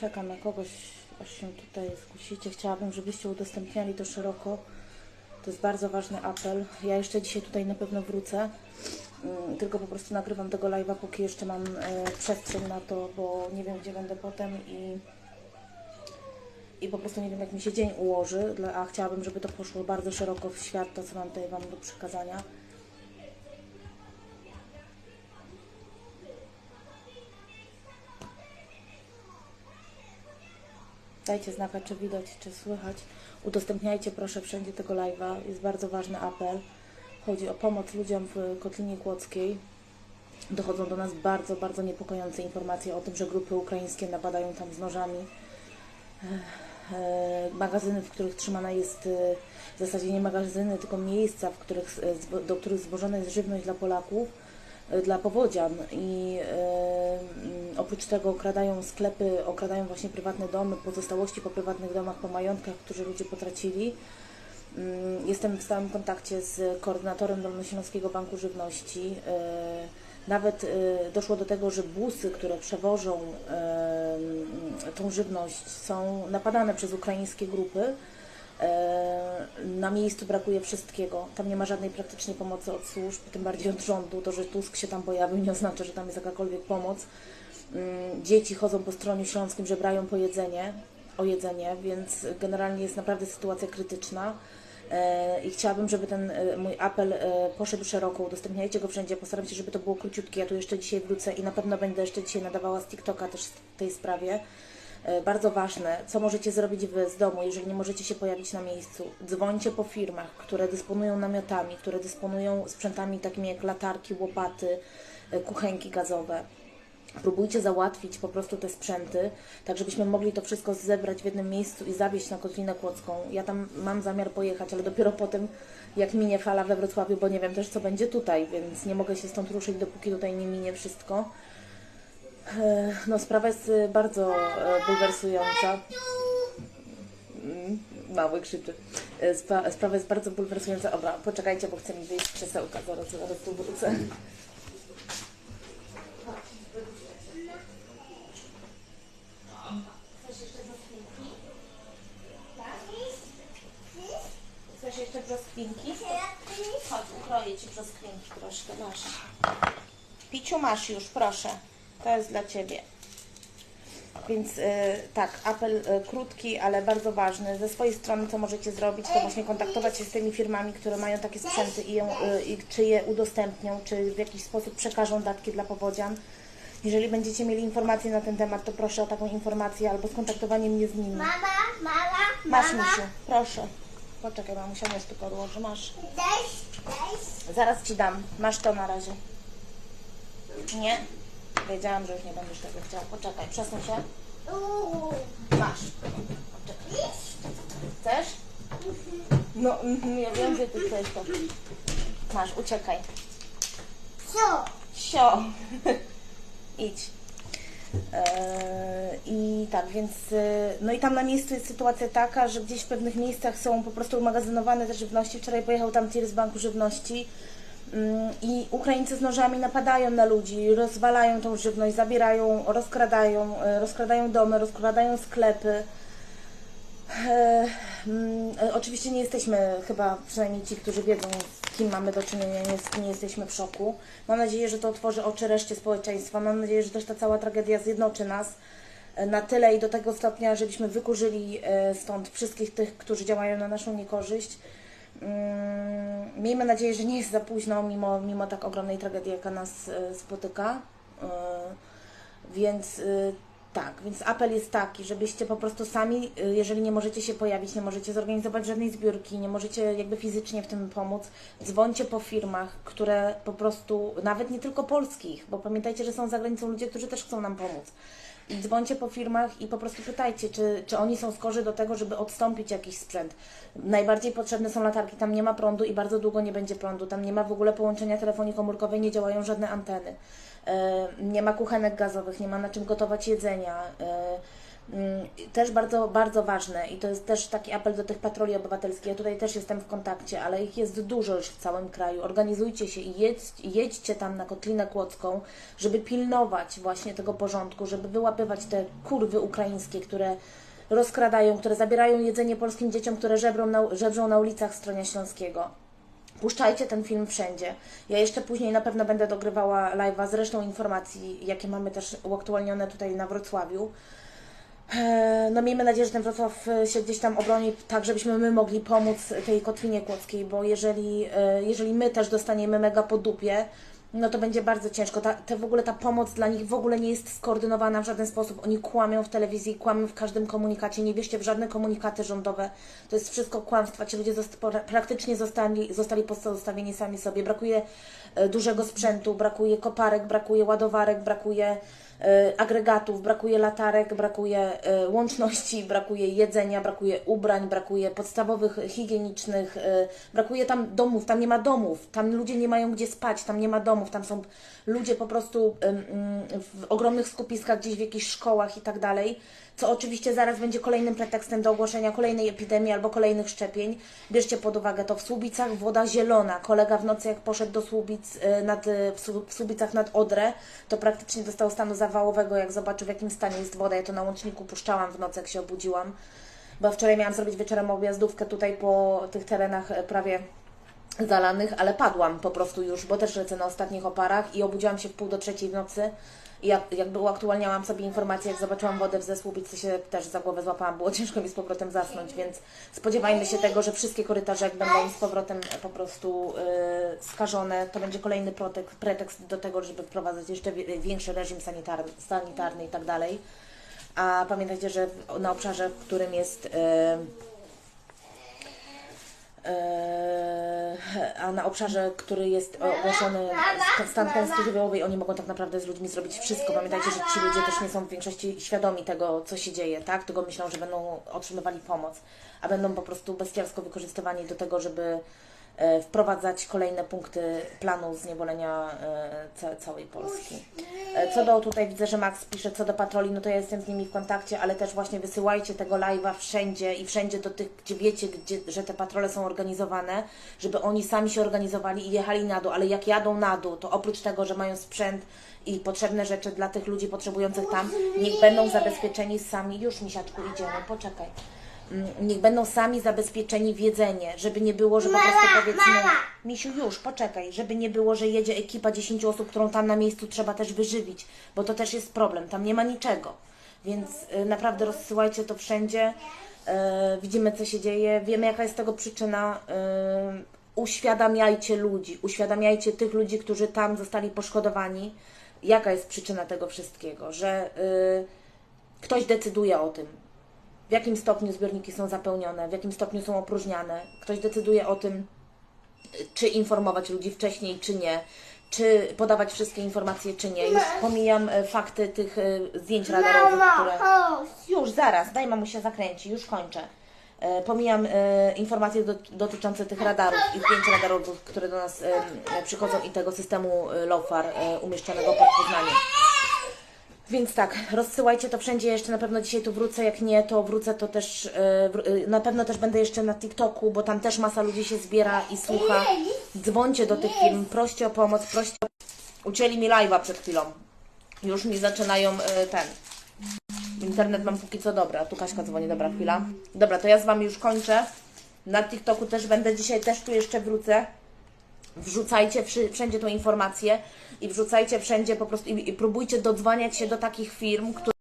czekam na kogoś, aż się tutaj zgłosicie. Chciałabym, żebyście udostępniali to szeroko. To jest bardzo ważny apel. Ja jeszcze dzisiaj tutaj na pewno wrócę. Mm, Tylko po prostu nagrywam tego live'a, póki jeszcze mam e, przestrzeń na to, bo nie wiem, gdzie będę potem i, i po prostu nie wiem, jak mi się dzień ułoży, a chciałabym, żeby to poszło bardzo szeroko w świat, to co mam tutaj Wam do przekazania. Dajcie znaka, czy widać, czy słychać. Udostępniajcie proszę wszędzie tego live'a. Jest bardzo ważny apel. Chodzi o pomoc ludziom w Kotlinie Kłodzkiej. Dochodzą do nas bardzo, bardzo niepokojące informacje o tym, że grupy ukraińskie napadają tam z nożami. E, Magazyny, w których trzymana jest, e, w zasadzie nie magazyny, tylko miejsca, których, do których zwożona jest żywność dla Polaków, dla powodzian. I e, oprócz tego okradają sklepy, okradają właśnie prywatne domy, pozostałości po prywatnych domach, po majątkach, które ludzie potracili. Mm, Jestem w stałym kontakcie z koordynatorem Dolnośląskiego Banku Żywności. E, Nawet e, doszło do tego, że busy, które przewożą e, tą żywność, są napadane przez ukraińskie grupy. E, Na miejscu brakuje wszystkiego. Tam nie ma żadnej praktycznie pomocy od służb, tym bardziej od rządu. To, że Tusk się tam pojawił, nie oznacza, że tam jest jakakolwiek pomoc. Mm, Dzieci chodzą po stronie śląskim, żebrają po jedzenie, o jedzenie, więc generalnie jest naprawdę sytuacja krytyczna. E, I chciałabym, żeby ten e, mój apel poszedł szeroko, udostępniajcie go wszędzie. Postaram się, żeby to było króciutkie. Ja tu jeszcze dzisiaj wrócę i na pewno będę jeszcze dzisiaj nadawała z TikToka też w tej sprawie. E, Bardzo ważne, co możecie zrobić Wy z domu, jeżeli nie możecie się pojawić na miejscu. Dzwońcie po firmach, które dysponują namiotami, które dysponują sprzętami takimi jak latarki, łopaty, e, kuchenki gazowe próbujcie załatwić po prostu te sprzęty, tak żebyśmy mogli to wszystko zebrać w jednym miejscu i zawieźć na Kotlinę Kłodzką. Ja tam mam zamiar pojechać, ale dopiero potem, jak minie fala we Wrocławiu, bo nie wiem też, co będzie tutaj, więc nie mogę się stąd ruszyć, dopóki tutaj nie minie wszystko. E, No, sprawa jest e, bardzo e, bulwersująca. Mm, Mały krzyczy. Spa, sprawa jest bardzo bulwersująca. Dobra, poczekajcie, bo chcę mi wyjść krzesełka, zaraz, zaraz tu wrócę. Chcesz jeszcze brzoskwinki? Chodź, ukroję Ci brzoskwinki troszkę, masz. Piciu masz już, proszę. To jest dla Ciebie. Więc y, tak, apel y, krótki, ale bardzo ważny. Ze swojej strony co możecie zrobić, to właśnie kontaktować się z tymi firmami, które mają takie sprzęty i, ją, y, czy je udostępnią, czy w jakiś sposób przekażą datki dla powodzian. Jeżeli będziecie mieli informacje na ten temat, to proszę o taką informację albo skontaktowanie mnie z nimi. Mama, mama, Masz, mama. Misiu, proszę. Poczekaj, mamusia, już tylko odłożę, masz. Daj, daj. Zaraz Ci dam. Masz to na razie. Nie? Wiedziałam, że już nie będziesz tego chciała. Poczekaj, przesuń się. Masz. Poczekaj. Chcesz? No, mhm, ja wiem, że Ty chcesz to. Masz, uciekaj. Co? Sio. Idź. Eee, I tak, więc e, no i tam na miejscu jest sytuacja taka, że gdzieś w pewnych miejscach są po prostu magazynowane te żywności. Wczoraj pojechał tam tir z Banku Żywności i Ukraińcy z nożami napadają na ludzi, rozwalają tą żywność, zabierają, rozkradają, e, rozkradają domy, rozkradają sklepy. E, mm, e, oczywiście nie jesteśmy, chyba przynajmniej ci, którzy wiedzą, z kim mamy do czynienia, nie, nie jesteśmy w szoku. Mam nadzieję, że to otworzy oczy reszcie społeczeństwa. Mam nadzieję, że też ta cała tragedia zjednoczy nas na tyle i do tego stopnia, żebyśmy wykurzyli stąd wszystkich tych, którzy działają na naszą niekorzyść. Mm, Miejmy nadzieję, że nie jest za późno, mimo, mimo tak ogromnej tragedii, jaka nas e, spotyka. E, Więc y, tak, więc apel jest taki, żebyście po prostu sami, jeżeli nie możecie się pojawić, nie możecie zorganizować żadnej zbiórki, nie możecie jakby fizycznie w tym pomóc, dzwońcie po firmach, które po prostu, nawet nie tylko polskich, bo pamiętajcie, że są za granicą ludzie, którzy też chcą nam pomóc. I dzwońcie po firmach i po prostu pytajcie, czy, czy oni są skorzy do tego, żeby odstąpić jakiś sprzęt. Najbardziej potrzebne są latarki, tam nie ma prądu i bardzo długo nie będzie prądu, tam nie ma w ogóle połączenia telefonii komórkowej, nie działają żadne anteny. E, nie ma kuchenek gazowych, nie ma na czym gotować jedzenia. Mm, Też bardzo, bardzo ważne i to jest też taki apel do tych patroli obywatelskich. Ja tutaj też jestem w kontakcie, ale ich jest dużo już w całym kraju. Organizujcie się i jedź, jedźcie tam na Kotlinę Kłodzką, żeby pilnować właśnie tego porządku, żeby wyłapywać te kurwy ukraińskie, które rozkradają, które zabierają jedzenie polskim dzieciom, które żebrą na, żebrzą na ulicach Stronia Śląskiego. Puszczajcie ten film wszędzie. Ja jeszcze później na pewno będę dogrywała live'a z resztą informacji, jakie mamy też uaktualnione tutaj na Wrocławiu. E, No miejmy nadzieję, że ten Wrocław e, się gdzieś tam obroni, tak żebyśmy my mogli pomóc tej Kotlinie Kłodzkiej, bo jeżeli, e, jeżeli my też dostaniemy mega po dupie, no to będzie bardzo ciężko. Ta, te, w ogóle ta pomoc dla nich w ogóle nie jest skoordynowana w żaden sposób. Oni kłamią w telewizji, kłamią w każdym komunikacie. Nie wierzcie w żadne komunikaty rządowe. To jest wszystko kłamstwa. Ci ludzie zost, pra- praktycznie zostali, zostali pozostawieni sami sobie. Brakuje dużego sprzętu, brakuje koparek, brakuje ładowarek, brakuje agregatów, brakuje latarek, brakuje e, łączności, brakuje jedzenia, brakuje ubrań, brakuje podstawowych higienicznych, e, brakuje tam domów, tam nie ma domów, tam ludzie nie mają gdzie spać, tam nie ma domów, tam są ludzie po prostu mm, w ogromnych skupiskach, gdzieś w jakichś szkołach i tak dalej, co oczywiście zaraz będzie kolejnym pretekstem do ogłoszenia kolejnej epidemii albo kolejnych szczepień. Bierzcie pod uwagę to w Słubicach woda zielona. Kolega w nocy jak poszedł do Słubic, e, nad, e, w Słu- w Słubicach nad Odrę, to praktycznie dostał stanu zawałowego, jak zobaczył w jakim stanie jest woda. Ja to na łączniku puszczałam w nocy, jak się obudziłam, bo wczoraj miałam zrobić wieczorem objazdówkę tutaj po tych terenach e, prawie zalanych, ale padłam po prostu już, bo też lecę na ostatnich oparach i obudziłam się w pół do trzeciej w nocy i jak, jakby uaktualniałam sobie informacje, jak zobaczyłam wodę w Zesłubic, to się też za głowę złapałam, było ciężko mi z powrotem zasnąć, więc spodziewajmy się tego, że wszystkie korytarze jak będą z powrotem po prostu yy, skażone, to będzie kolejny protek, pretekst do tego, żeby wprowadzać jeszcze większy reżim sanitarny, sanitarny i tak dalej. A pamiętajcie, że na obszarze, w którym jest yy, a na obszarze, który jest ogłoszony stan klęski żywiołowej, oni mogą tak naprawdę z ludźmi zrobić wszystko. Pamiętajcie, że ci ludzie też nie są w większości świadomi tego, co się dzieje, tak? Tylko myślą, że będą otrzymywali pomoc, a będą po prostu bestialsko wykorzystywani do tego, żeby e, wprowadzać kolejne punkty planu zniewolenia e, ca- całej Polski. E, Co do, tutaj widzę, że Max pisze, co do patroli, no to ja jestem z nimi w kontakcie, ale też właśnie wysyłajcie tego live'a wszędzie i wszędzie do tych, gdzie wiecie, gdzie, że te patrole są organizowane, żeby oni sami się organizowali i jechali na dół, ale jak jadą na dół, to oprócz tego, że mają sprzęt i potrzebne rzeczy dla tych ludzi potrzebujących tam, niech będą zabezpieczeni sami, już misiaczku idziemy, poczekaj. Niech będą sami zabezpieczeni w jedzenie, żeby nie było, że po prostu powiedzmy, Misiu, już, poczekaj, żeby nie było, że jedzie ekipa 10 osób, którą tam na miejscu trzeba też wyżywić, bo to też jest problem, tam nie ma niczego. Więc y, naprawdę rozsyłajcie to wszędzie. Y, widzimy, co się dzieje, wiemy, jaka jest tego przyczyna. Y, uświadamiajcie ludzi, uświadamiajcie tych ludzi, którzy tam zostali poszkodowani, jaka jest przyczyna tego wszystkiego, że y, ktoś decyduje o tym, w jakim stopniu zbiorniki są zapełnione, w jakim stopniu są opróżniane. Ktoś decyduje o tym, czy informować ludzi wcześniej, czy nie, czy podawać wszystkie informacje, czy nie. Już pomijam e, fakty tych e, zdjęć radarowych, które... Już, zaraz, daj mamusia zakręci, już kończę. E, pomijam informacje do, dotyczące tych radarów i zdjęć radarowych, które do nas przychodzą i tego systemu LOFAR umieszczonego pod Poznaniem. Więc tak, rozsyłajcie to wszędzie. Jeszcze na pewno dzisiaj tu wrócę. Jak nie, to wrócę to też. e, na pewno też będę jeszcze na TikToku, bo tam też masa ludzi się zbiera i słucha. Dzwońcie do tych firm, proście o pomoc, proście. o- Ucięli mi live'a przed chwilą. Już mi zaczynają e, ten. Internet mam póki co dobra. Tu Kaśka dzwoni, dobra chwila. Dobra, to ja z Wami już kończę. Na TikToku też będę dzisiaj, też tu jeszcze wrócę wrzucajcie wszędzie tą informację i wrzucajcie wszędzie po prostu i, i próbujcie dodzwaniać się do takich firm, które